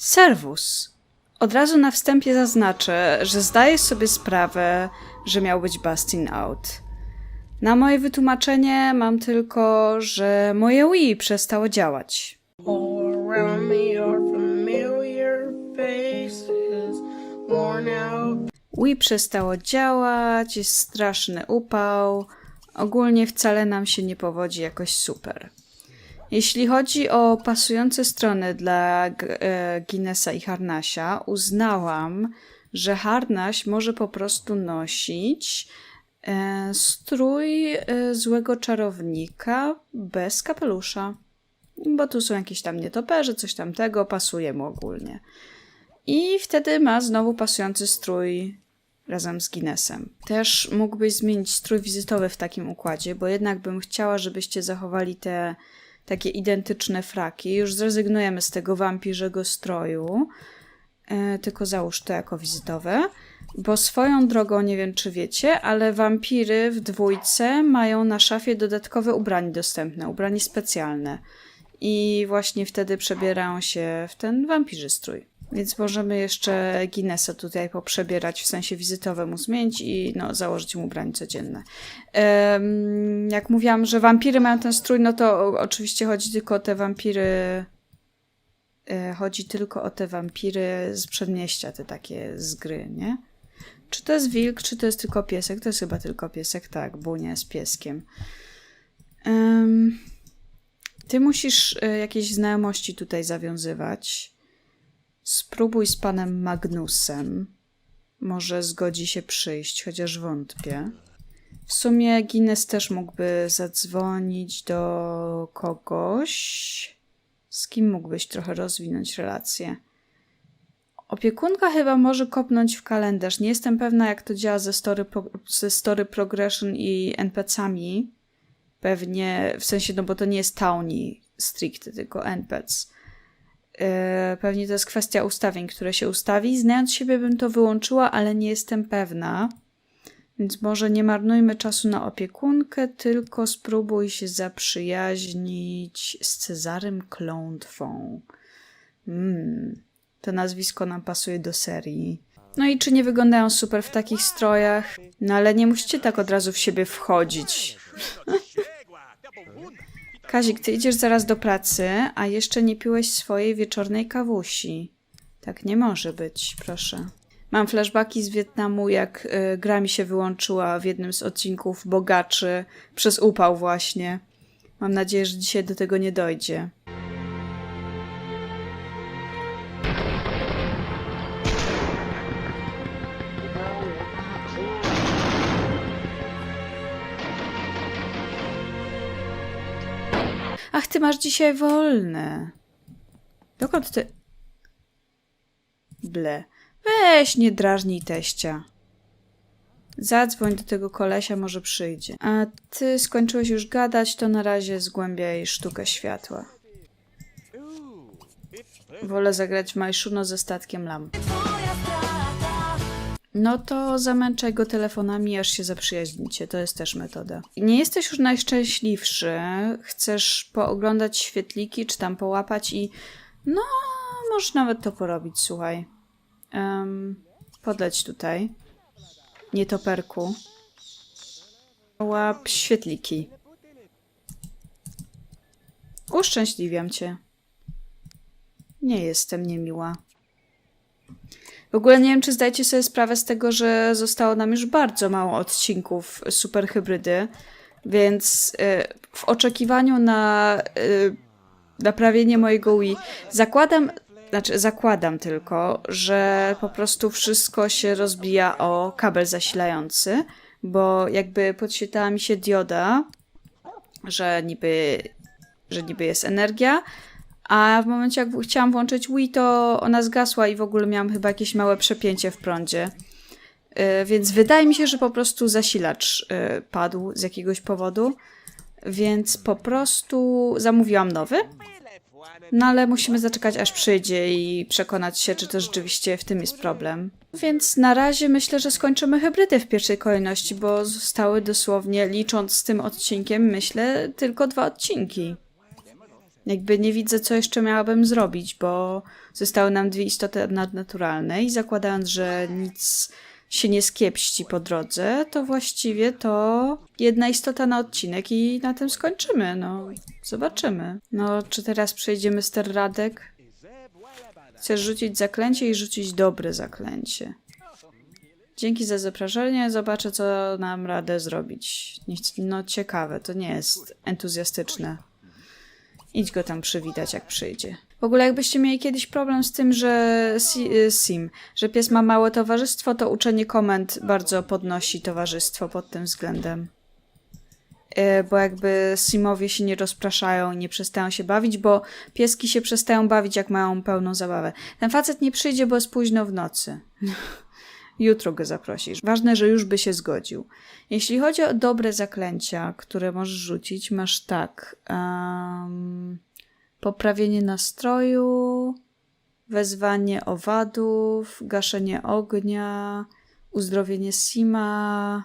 Servus. Od razu na wstępie zaznaczę, że zdaję sobie sprawę, że miał być busting out. Na moje wytłumaczenie mam tylko, że moje Wii przestało działać. Wii przestało działać, jest straszny upał. Ogólnie wcale nam się nie powodzi jakoś super. Jeśli chodzi o pasujące strony dla e, Guinnessa i Harnasia, uznałam, że Harnaś może po prostu nosić e, strój e, złego czarownika bez kapelusza. Bo tu są jakieś tam nietoperze, coś tamtego, pasuje mu ogólnie. I wtedy ma znowu pasujący strój razem z Guinnessem. Też mógłbyś zmienić strój wizytowy w takim układzie, bo jednak bym chciała, żebyście zachowali te takie identyczne fraki. Już zrezygnujemy z tego wampirzego stroju, e, tylko załóż to jako wizytowe. Bo swoją drogą, nie wiem czy wiecie, ale wampiry w dwójce mają na szafie dodatkowe ubranie dostępne, ubranie specjalne. I właśnie wtedy przebierają się w ten wampirzy strój. Więc możemy jeszcze Guinnessa tutaj poprzebierać, w sensie wizytowemu zmienić i no, założyć mu ubranie codzienne. Jak mówiłam, że wampiry mają ten strój, no to oczywiście chodzi tylko o te wampiry. e, Chodzi tylko o te wampiry z przedmieścia, te takie z gry, nie? Czy to jest wilk, czy to jest tylko piesek? To jest chyba tylko piesek, tak, Bunia z pieskiem. Em, ty musisz e, jakieś znajomości tutaj zawiązywać. Spróbuj z panem Magnusem. Może zgodzi się przyjść, chociaż wątpię. W sumie Guinness też mógłby zadzwonić do kogoś. Z kim mógłbyś trochę rozwinąć relacje? Opiekunka chyba może kopnąć w kalendarz. Nie jestem pewna, jak to działa ze story, ze story progression i NPC-ami. Pewnie, w sensie, no bo to nie jest Townie stricte, tylko NPC. Yy, Pewnie to jest kwestia ustawień, które się ustawi. Znając siebie bym to wyłączyła, ale nie jestem pewna. Więc może nie marnujmy czasu na opiekunkę, tylko spróbuj się zaprzyjaźnić z Cezarym Klątwą. Mm, to nazwisko nam pasuje do serii. No i czy nie wyglądają super w takich strojach? No ale nie musicie tak od razu w siebie wchodzić. Kazik, ty idziesz zaraz do pracy, a jeszcze nie piłeś swojej wieczornej kawusi. Tak nie może być, proszę. Mam flashbacki z Wietnamu, jak y, gra mi się wyłączyła w jednym z odcinków Bogaczy przez upał właśnie. Mam nadzieję, że dzisiaj do tego nie dojdzie. Masz dzisiaj wolne. Dokąd ty... Ble. Weź, nie drażnij teścia. Zadzwoń do tego kolesia, może przyjdzie. A ty skończyłeś już gadać, to na razie zgłębiaj sztukę światła. Wolę zagrać w Majszuno ze statkiem lamp. No to zamęczaj go telefonami, aż się zaprzyjaźnicie. To jest też metoda. Nie jesteś już najszczęśliwszy. Chcesz pooglądać świetliki, czy tam połapać i... No, możesz nawet to porobić, słuchaj. Um, podleć tutaj. Nietoperku. Łap świetliki. Uszczęśliwiam cię. Nie jestem niemiła. W ogóle nie wiem, czy zdajecie sobie sprawę z tego, że zostało nam już bardzo mało odcinków Super Hybrydy, więc y, w oczekiwaniu na y, naprawienie mojego Wii zakładam, znaczy zakładam tylko, że po prostu wszystko się rozbija o kabel zasilający, bo jakby podświetlała mi się dioda, że niby, że niby jest energia, a w momencie, jak chciałam włączyć Wii, to ona zgasła i w ogóle miałam chyba jakieś małe przepięcie w prądzie. Yy, więc wydaje mi się, że po prostu zasilacz yy, padł z jakiegoś powodu. Więc po prostu zamówiłam nowy. No ale musimy zaczekać, aż przyjdzie i przekonać się, czy to rzeczywiście w tym jest problem. Więc na razie myślę, że skończymy hybrydy w pierwszej kolejności, bo zostały dosłownie, licząc z tym odcinkiem, myślę, tylko dwa odcinki. Jakby nie widzę, co jeszcze miałabym zrobić, bo zostały nam dwie istoty nadnaturalne i zakładając, że nic się nie skiepści po drodze, to właściwie to jedna istota na odcinek i na tym skończymy. No, zobaczymy. No, czy teraz przejdziemy ster Radek? Chcesz rzucić zaklęcie i rzucić dobre zaklęcie. Dzięki za zaproszenie. Zobaczę, co nam radę zrobić. No, ciekawe, to nie jest entuzjastyczne. Idź go tam przywitać, jak przyjdzie. W ogóle, jakbyście mieli kiedyś problem z tym, że y, Sim, że pies ma małe towarzystwo, to uczenie komend bardzo podnosi towarzystwo pod tym względem. Y, Bo jakby Simowie się nie rozpraszają, nie przestają się bawić, bo pieski się przestają bawić, jak mają pełną zabawę. Ten facet nie przyjdzie, bo jest późno w nocy. Jutro go zaprosisz. Ważne, że już by się zgodził. Jeśli chodzi o dobre zaklęcia, które możesz rzucić, masz tak. em, poprawienie nastroju, wezwanie owadów, gaszenie ognia, uzdrowienie Sima.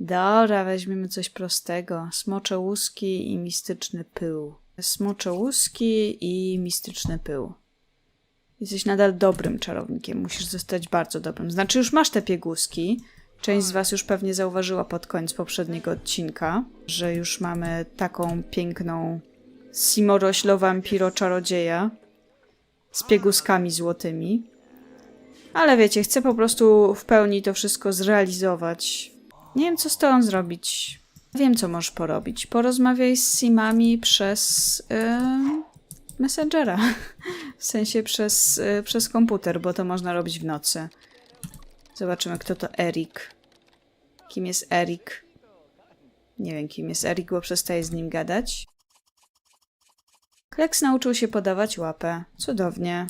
Dobra, weźmiemy coś prostego. Smocze łuski i mistyczny pył. Smocze łuski i mistyczny pył. Jesteś nadal dobrym czarownikiem. Musisz zostać bardzo dobrym. Znaczy, już masz te pieguski. Część z Was już pewnie zauważyła pod koniec poprzedniego odcinka, że już mamy taką piękną Simoroślo-wampiro-czarodzieja z pieguskami złotymi. Ale wiecie, chcę po prostu w pełni to wszystko zrealizować. Nie wiem, co z zrobić. Wiem, co możesz porobić. Porozmawiaj z Simami przez em, Messengera. W sensie przez, y, przez komputer, bo to można robić w nocy. Zobaczymy, kto to Erik. Kim jest Erik? Nie wiem, kim jest Erik, bo przestaję z nim gadać. Kleks nauczył się podawać łapę. Cudownie.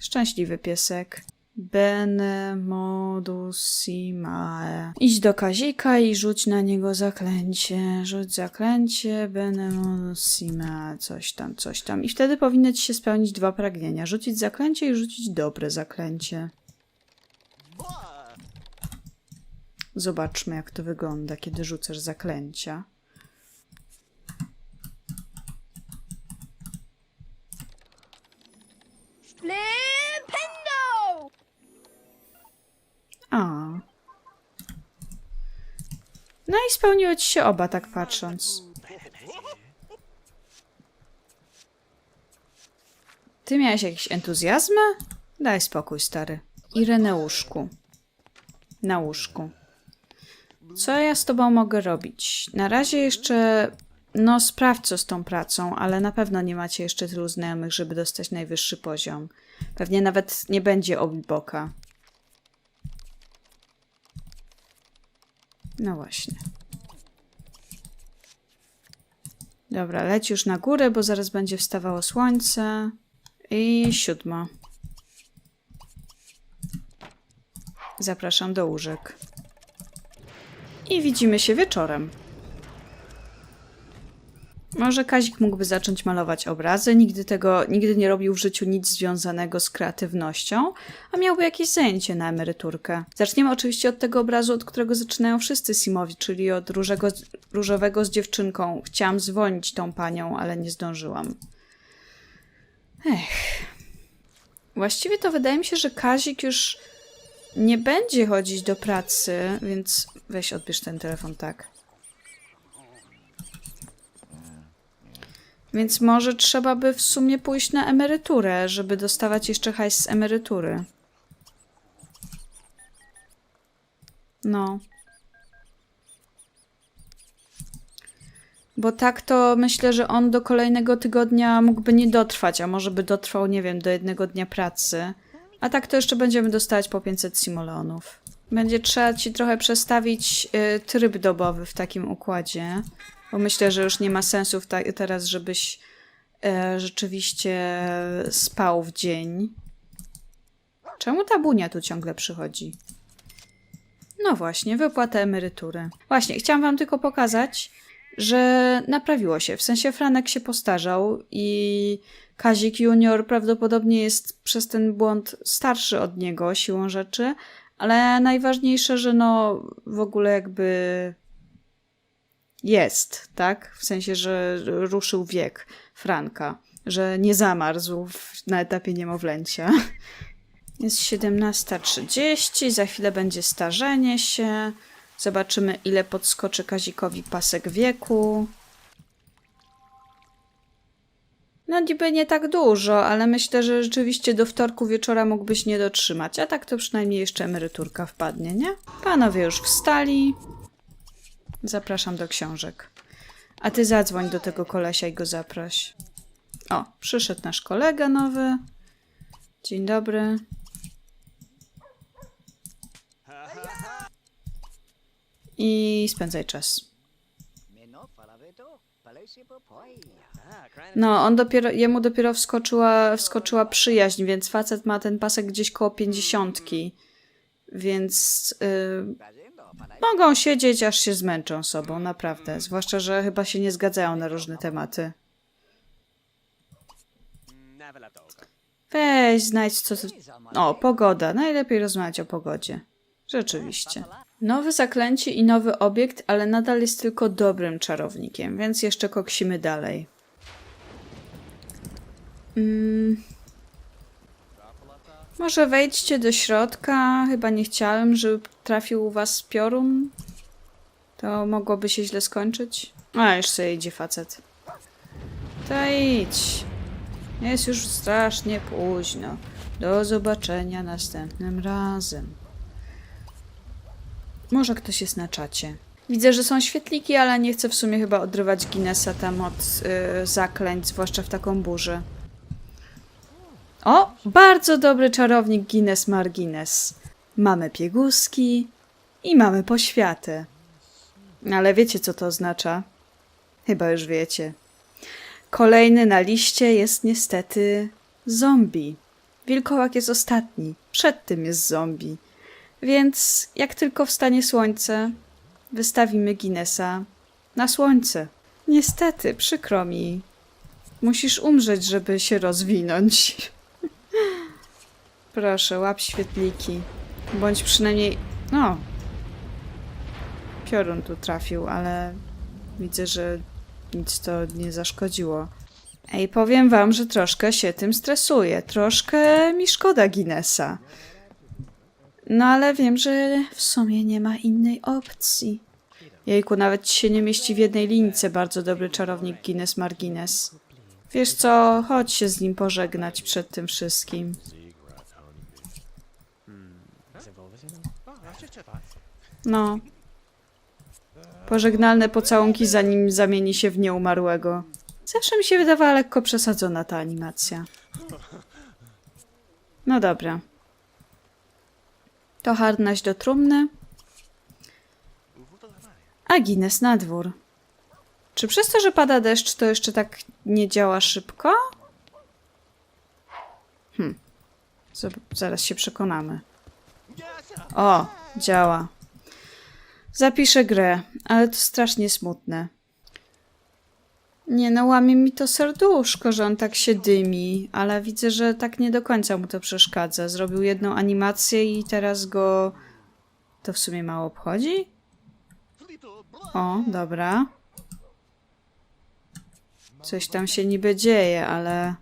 Szczęśliwy piesek. Bene modus simae. Idź do Kazika i rzuć na niego zaklęcie. Rzuć zaklęcie, bene modus simae. Coś tam, coś tam. I wtedy powinny ci się spełnić dwa pragnienia. Rzucić zaklęcie i rzucić dobre zaklęcie. Zobaczmy, jak to wygląda, kiedy rzucasz zaklęcia. Flipendo! A. No i spełniły ci się oba, tak patrząc. Ty miałeś jakieś entuzjazmy? Daj spokój, stary. Ireneuszku. Na łóżku. Co ja z tobą mogę robić? Na razie jeszcze... No, sprawdź co z tą pracą, ale na pewno nie macie jeszcze tylu znajomych, żeby dostać najwyższy poziom. Pewnie nawet nie będzie obiboka. No właśnie. Dobra, leć już na górę, bo zaraz będzie wstawało słońce. I siódma. Zapraszam do łóżek. I widzimy się wieczorem. Może Kazik mógłby zacząć malować obrazy. Nigdy tego, nigdy nie robił w życiu nic związanego z kreatywnością, a miałby jakieś zajęcie na emeryturkę. Zaczniemy oczywiście od tego obrazu, od którego zaczynają wszyscy Simowi, czyli od różego, różowego z dziewczynką. Chciałam zwolnić tą panią, ale nie zdążyłam. Ech. Właściwie to wydaje mi się, że Kazik już nie będzie chodzić do pracy, więc weź odbierz ten telefon tak. Więc może trzeba by w sumie pójść na emeryturę, żeby dostawać jeszcze hajs z emerytury. No. Bo tak to myślę, że on do kolejnego tygodnia mógłby nie dotrwać, a może by dotrwał, nie wiem, do jednego dnia pracy. A tak to jeszcze będziemy dostawać po 500 simoleonów. Będzie trzeba ci trochę przestawić y, tryb dobowy w takim układzie, bo myślę, że już nie ma sensu teraz, żebyś e, rzeczywiście spał w dzień. Czemu ta bunia tu ciągle przychodzi? No właśnie, wypłata emerytury. Właśnie, chciałam wam tylko pokazać, że naprawiło się. W sensie Franek się postarzał i Kazik Junior prawdopodobnie jest przez ten błąd starszy od niego siłą rzeczy, ale najważniejsze, że no w ogóle jakby jest, tak? W sensie, że ruszył wiek Franka. że nie zamarzł w, na etapie niemowlęcia. Jest 17.30, za chwilę będzie starzenie się. Zobaczymy, ile podskoczy Kazikowi pasek wieku. No niby nie tak dużo, ale myślę, że rzeczywiście do wtorku wieczora mógłbyś nie dotrzymać, a tak to przynajmniej jeszcze emeryturka wpadnie, nie? Panowie już wstali. Zapraszam do książek. A ty zadzwoń do tego kolesia i go zaproś. O, przyszedł nasz kolega nowy. Dzień dobry. I spędzaj czas. No, on dopiero, jemu dopiero wskoczyła, wskoczyła przyjaźń, więc facet ma ten pasek gdzieś koło pięćdziesiątki. Więc y, mogą siedzieć, aż się zmęczą sobą, naprawdę. Zwłaszcza, że chyba się nie zgadzają na różne tematy. Weź, znajdź co... O, pogoda. Najlepiej rozmawiać o pogodzie. Rzeczywiście. Nowy zaklęcie i nowy obiekt, ale nadal jest tylko dobrym czarownikiem, więc jeszcze koksimy dalej. Mm. Może wejdźcie do środka. Chyba nie chciałem, żeby trafił u was piorun. To mogłoby się źle skończyć. A, już idzie facet. To idź. Jest już strasznie późno. Do zobaczenia następnym razem. Może ktoś jest na czacie. Widzę, że są świetliki, ale nie chcę w sumie chyba odrywać Guinnessa tam od y, zaklęć, zwłaszcza w taką burzę. O, bardzo dobry czarownik Guinness Margines. Mamy pieguski i mamy poświatę. Ale wiecie, co to oznacza? Chyba już wiecie. Kolejny na liście jest niestety zombie. Wilkołak jest ostatni. Przed tym jest zombie. Więc jak tylko wstanie słońce, wystawimy Guinnessa na słońce. Niestety, przykro mi. Musisz umrzeć, żeby się rozwinąć. Proszę, łap świetliki. Bądź przynajmniej. No. Piorun tu trafił, ale widzę, że nic to nie zaszkodziło. Ej, powiem wam, że troszkę się tym stresuję. Troszkę mi szkoda Guinnessa. No ale wiem, że w sumie nie ma innej opcji. Jejku, nawet się nie mieści w jednej linijce bardzo dobry czarownik Guinness Margines. Wiesz co, chodź się z nim pożegnać przed tym wszystkim. No. Pożegnalne pocałunki zanim zamieni się w nieumarłego. Zawsze mi się wydawała lekko przesadzona ta animacja. No dobra. To harnaś do trumny. A Guinness na dwór. Czy przez to, że pada deszcz, to jeszcze tak nie działa szybko? Hm. Zaraz się przekonamy. O, działa. Zapiszę grę, ale to strasznie smutne. Nie no, łamie mi to serduszko, że on tak się dymi, ale widzę, że tak nie do końca mu to przeszkadza. Zrobił jedną animację i teraz go... To w sumie mało obchodzi? O, dobra. Coś tam się niby dzieje, ale...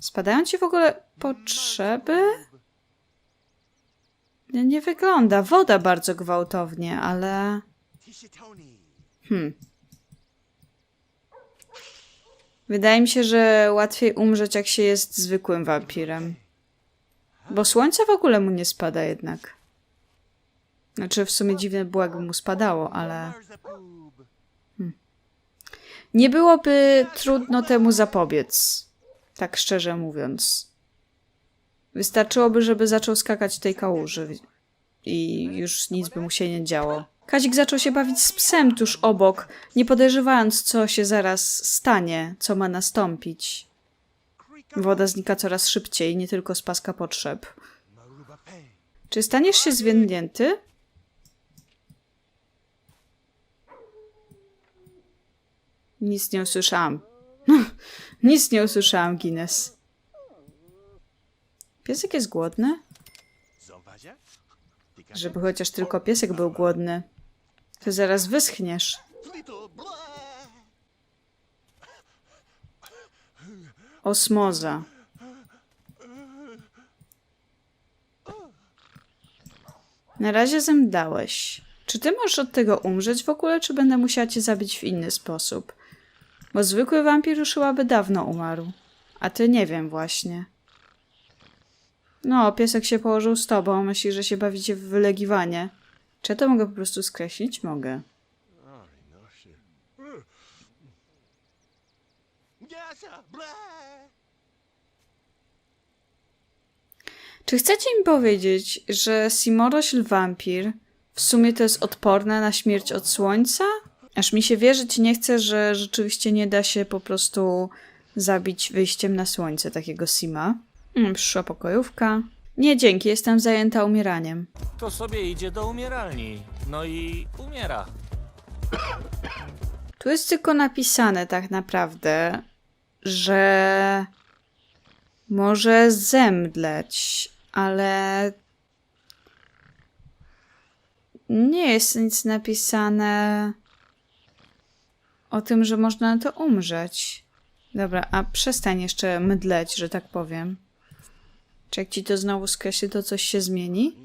Spadają ci w ogóle potrzeby? Nie, wygląda. Woda bardzo gwałtownie, ale... Hmm. Wydaje mi się, że łatwiej umrzeć, jak się jest zwykłym wampirem. Bo słońce w ogóle mu nie spada jednak. Znaczy, w sumie dziwne było, jakby mu spadało, ale... Hmm. Nie byłoby trudno temu zapobiec. Tak szczerze mówiąc. Wystarczyłoby, żeby zaczął skakać w tej kałuży. I już nic by mu się nie działo. Kazik zaczął się bawić z psem tuż obok, nie podejrzewając, co się zaraz stanie, co ma nastąpić. Woda znika coraz szybciej, nie tylko z paska potrzeb. Czy staniesz się zwiędnięty? Nic nie usłyszałam. Nic nie usłyszałam, Guinness. Piesek jest głodny? Żeby chociaż tylko piesek był głodny. To zaraz wyschniesz. Osmoza. Na razie zemdlałeś. Czy ty możesz od tego umrzeć w ogóle, czy będę musiała cię zabić w inny sposób? Bo zwykły wampir już dawno umarł. A ty nie wiem właśnie. No, piesek się położył z tobą, myśli, że się bawicie w wylegiwanie. Czy ja to mogę po prostu skreślić? Mogę. Czy chcecie mi powiedzieć, że Simorośl wampir w sumie to jest odporne na śmierć od słońca? Aż mi się wierzyć nie chce, że rzeczywiście nie da się po prostu zabić wyjściem na słońce takiego Sima. Mm, przyszła pokojówka. Nie, dzięki, jestem zajęta umieraniem. To sobie idzie do umieralni. No i umiera. Tu jest tylko napisane tak naprawdę, że może zemdleć, ale nie jest nic napisane o tym, że można na to umrzeć. Dobra, a przestań jeszcze mydleć, że tak powiem. Czy jak ci to znowu skreśli, to coś się zmieni?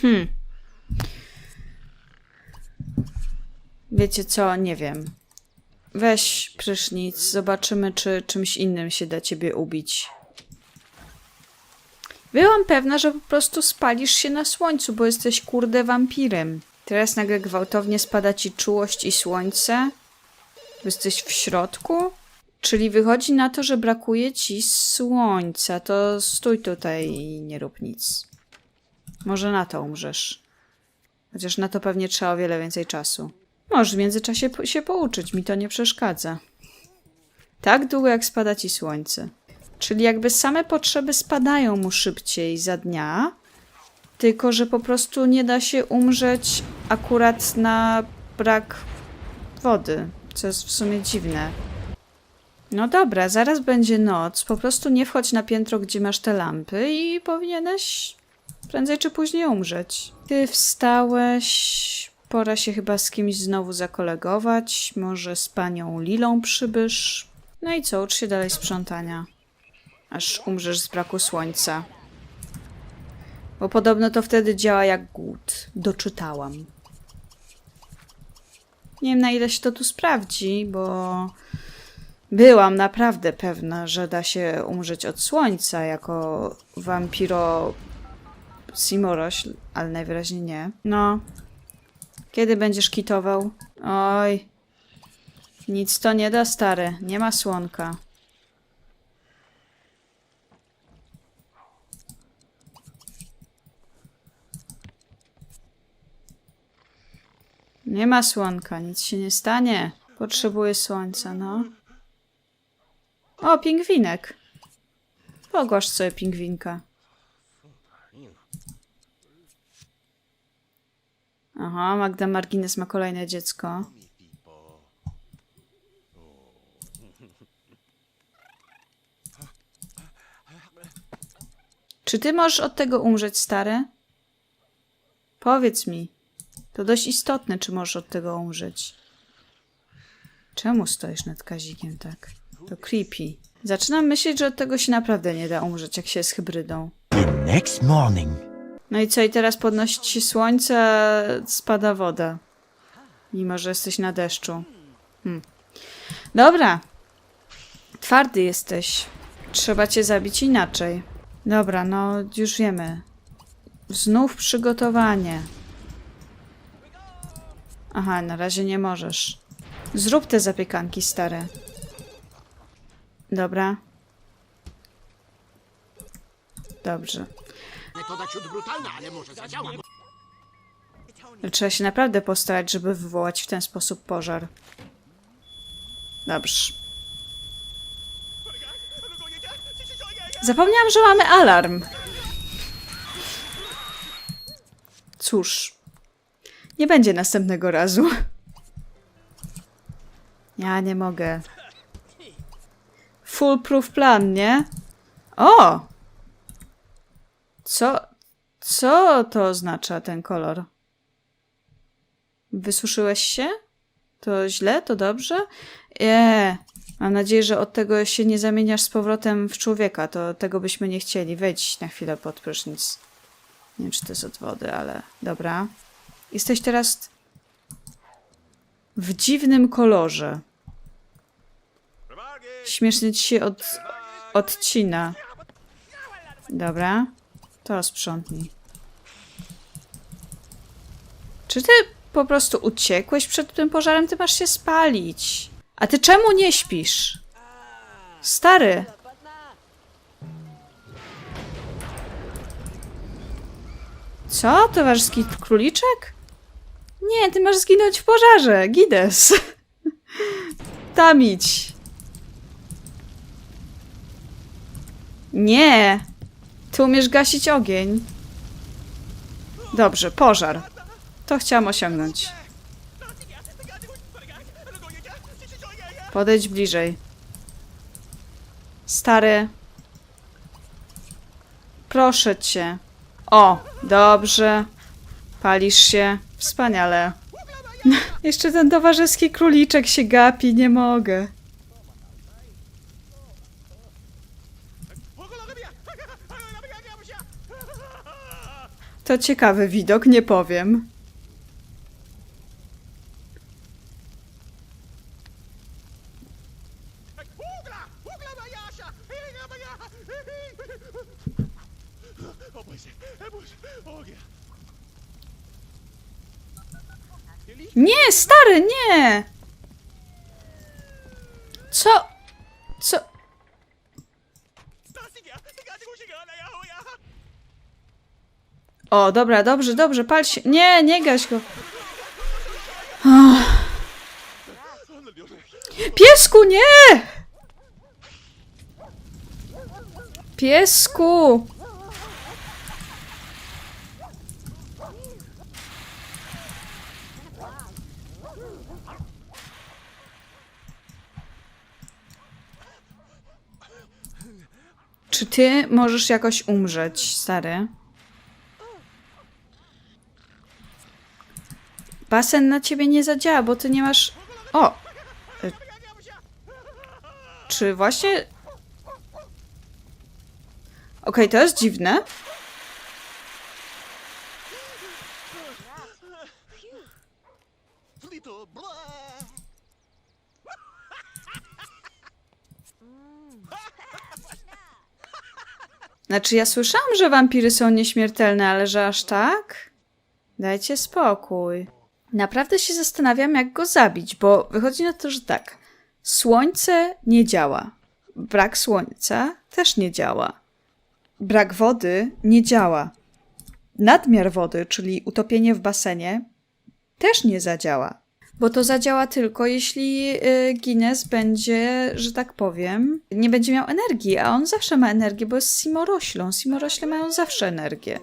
Hmm. Wiecie co? Nie wiem. Weź prysznic, zobaczymy, czy czymś innym się da ciebie ubić. Byłam pewna, że po prostu spalisz się na słońcu, bo jesteś kurde wampirem. Teraz nagle gwałtownie spada ci czułość i słońce. Jesteś w środku? Czyli wychodzi na to, że brakuje ci słońca. To stój tutaj i nie rób nic. Może na to umrzesz. Chociaż na to pewnie trzeba o wiele więcej czasu. Możesz w międzyczasie się pouczyć, mi to nie przeszkadza. Tak długo jak spada ci słońce. Czyli jakby same potrzeby spadają mu szybciej za dnia, tylko że po prostu nie da się umrzeć akurat na brak wody, co jest w sumie dziwne. No dobra, zaraz będzie noc. Po prostu nie wchodź na piętro, gdzie masz te lampy i powinieneś prędzej czy później umrzeć. Ty wstałeś. Pora się chyba z kimś znowu zakolegować. Może z panią Lilą przybysz. No i co, ucz się dalej sprzątania. Aż umrzesz z braku słońca. Bo podobno to wtedy działa jak głód. Doczytałam. Nie wiem na ile się to tu sprawdzi, bo byłam naprawdę pewna, że da się umrzeć od słońca jako wampiro Simorośl, ale najwyraźniej nie. No. Kiedy będziesz kitował? Oj. Nic to nie da, stary. Nie ma słonka. Nie ma słonka, nic się nie stanie. Potrzebuję słońca, no. O, pingwinek. Pogłasz sobie pingwinka. Aha, Magda Margines ma kolejne dziecko. Czy ty możesz od tego umrzeć, stary? Powiedz mi. To dość istotne, czy możesz od tego umrzeć. Czemu stoisz nad kazikiem tak? To creepy. Zaczynam myśleć, że od tego się naprawdę nie da umrzeć, jak się jest hybrydą. Next morning, No i co, i teraz podnosi się słońce, a spada woda. Mimo, że jesteś na deszczu. Hmm. Dobra. Twardy jesteś. Trzeba cię zabić inaczej. Dobra, no już wiemy. Znów przygotowanie. Aha, na razie nie możesz. Zrób te zapiekanki, stare. Dobra. Dobrze. Metoda ciut brutalna, ale może zadziała. Trzeba się naprawdę postarać, żeby wywołać w ten sposób pożar. Dobrze. Zapomniałam, że mamy alarm. Cóż. Nie będzie następnego razu. Ja nie mogę. Foolproof plan, nie? O! Co? Co to oznacza ten kolor? Wysuszyłeś się? To źle? To dobrze? Eee, mam nadzieję, że od tego się nie zamieniasz z powrotem w człowieka. To tego byśmy nie chcieli. Wejdź na chwilę pod prysznic. Nie wiem, czy to jest od wody, ale dobra. Jesteś teraz w dziwnym kolorze. Śmiesznie ci się od, odcina. Dobra. To sprzątnij. Czy ty po prostu uciekłeś przed tym pożarem? Ty masz się spalić. A ty czemu nie śpisz? Stary. Co? Towarzyski króliczek? Nie, ty masz zginąć w pożarze. Gides. Tam idź. Nie. Ty umiesz gasić ogień. Dobrze, pożar. To chciałam osiągnąć. Podejdź bliżej. Stary. Proszę cię. O, dobrze. Palisz się. Wspaniale. Jeszcze ten towarzyski króliczek się gapi, nie mogę. To ciekawy widok, nie powiem. Nie, stary, nie! Co? Co? O, dobra, dobrze, dobrze, pal się. Nie, nie gaś go. Ach. Piesku, nie! Piesku! Czy ty możesz jakoś umrzeć, stary? Basen na ciebie nie zadziała, bo ty nie masz. O! Y- Czy właśnie. Okej, to jest dziwne. Znaczy, ja słyszałam, że wampiry są nieśmiertelne, ale że aż tak? Dajcie spokój. Naprawdę się zastanawiam, jak go zabić, bo wychodzi na to, że tak. Słońce nie działa. Brak słońca też nie działa. Brak wody nie działa. Nadmiar wody, czyli utopienie w basenie, też nie zadziała. Bo to zadziała tylko, jeśli y, Guinness będzie, że tak powiem, nie będzie miał energii, a on zawsze ma energię, bo jest simoroślą. Simorośle mają zawsze energię.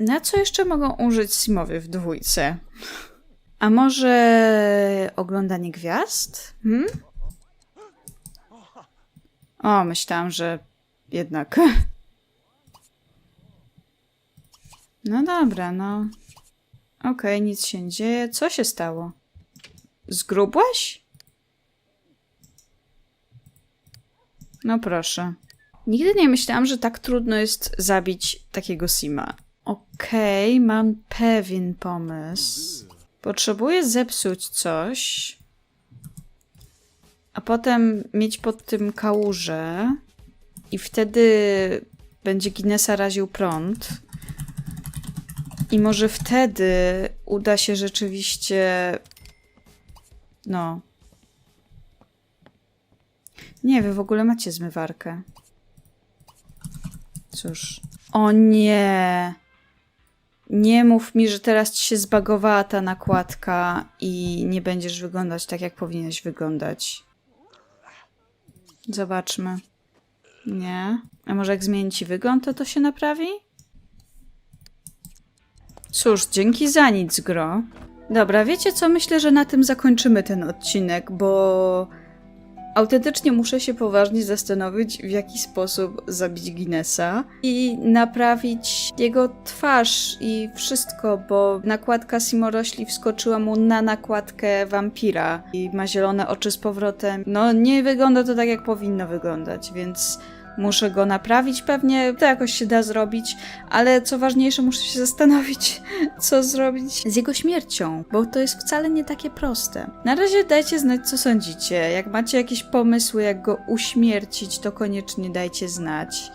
Na co jeszcze mogą użyć Simowie w dwójce? A może oglądanie gwiazd? Hmm? O, myślałam, że jednak. No dobra, no. Okej, nic się nie dzieje. Co się stało? Zgrubłaś? No proszę. Nigdy nie myślałam, że tak trudno jest zabić takiego Sima. Okej, mam pewien pomysł. Potrzebuję zepsuć coś, a potem mieć pod tym kałużę i wtedy będzie Guinnessa raził prąd. I może wtedy uda się rzeczywiście. No. Nie, wy w ogóle macie zmywarkę. Cóż. O nie! Nie mów mi, że teraz ci się zbagowała ta nakładka i nie będziesz wyglądać tak, jak powinieneś wyglądać. Zobaczmy. Nie. A może jak zmieni ci wygląd, to to się naprawi? Cóż, dzięki za nic, gro. Dobra, wiecie co? Myślę, że na tym zakończymy ten odcinek, bo Autentycznie muszę się poważnie zastanowić, w jaki sposób zabić Guinnessa i naprawić jego twarz i wszystko, bo nakładka Simorośli wskoczyła mu na nakładkę wampira i ma zielone oczy z powrotem. No, nie wygląda to tak, jak powinno wyglądać, więc muszę go naprawić pewnie. To jakoś się da zrobić, ale co ważniejsze, muszę się zastanowić, co zrobić z jego śmiercią, bo to jest wcale nie takie proste. Na razie dajcie znać, co sądzicie. Jak macie jakieś pomysły, jak go uśmiercić, to koniecznie dajcie znać.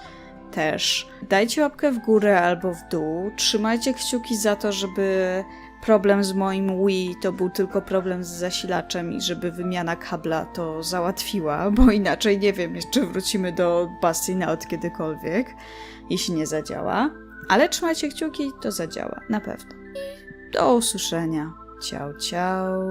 Też. Dajcie łapkę w górę albo w dół. Trzymajcie kciuki za to, żeby problem z moim Wii to był tylko problem z zasilaczem i żeby wymiana kabla to załatwiła, bo inaczej nie wiem, jeszcze wrócimy do Bastion Out kiedykolwiek, jeśli nie zadziała. Ale trzymajcie kciuki, to zadziała, na pewno. Do usłyszenia. Ciao, ciao.